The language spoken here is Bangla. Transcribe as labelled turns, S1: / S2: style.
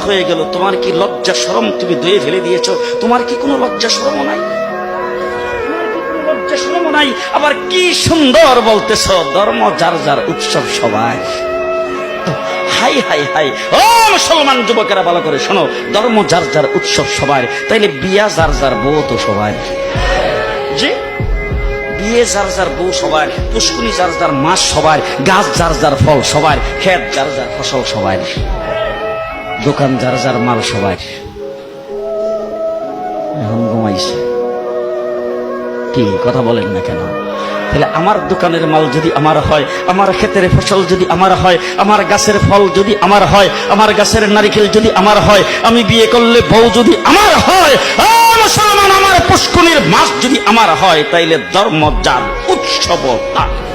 S1: হয়ে গেল। তোমার কি লজ্জা শরম তুমি দয়ে ফেলে দিয়েছ? তোমার কি কোনো লজ্জা শরম নাই? নাই? আবার কি সুন্দর বলতেছ, ধর্ম যার যার উৎসব সবাই। High high high. ও মুসলমান যুবকেরা, ভালো করে শোনো, ধর্ম যার যার উৎসব সবার তাইলে বিয়া যার যার বউ তো সবার জি? বিয়ে যার যার বউ সবার পুষ্কুনি যার যার মাছ সবার গাছ যার যার ফল সবার ক্ষেত যার যার ফসল সবার দোকান, যার যার মাল সবাই এখন ঘুমাইছে। কি, কথা বলেন না কেন? তাহলে আমার দোকানের মাল যদি আমার হয়, আমার ক্ষেতের ফসল যদি আমার হয়, আমার গাছের ফল যদি আমার হয়, আমার গাছের নারিকেল যদি আমার হয়, আমি বিয়ে করলে বউ যদি আমার হয় আমার পুষ্কুনির মাছ যদি আমার হয়, তাইলে ধর্ম যার, উৎসব তার।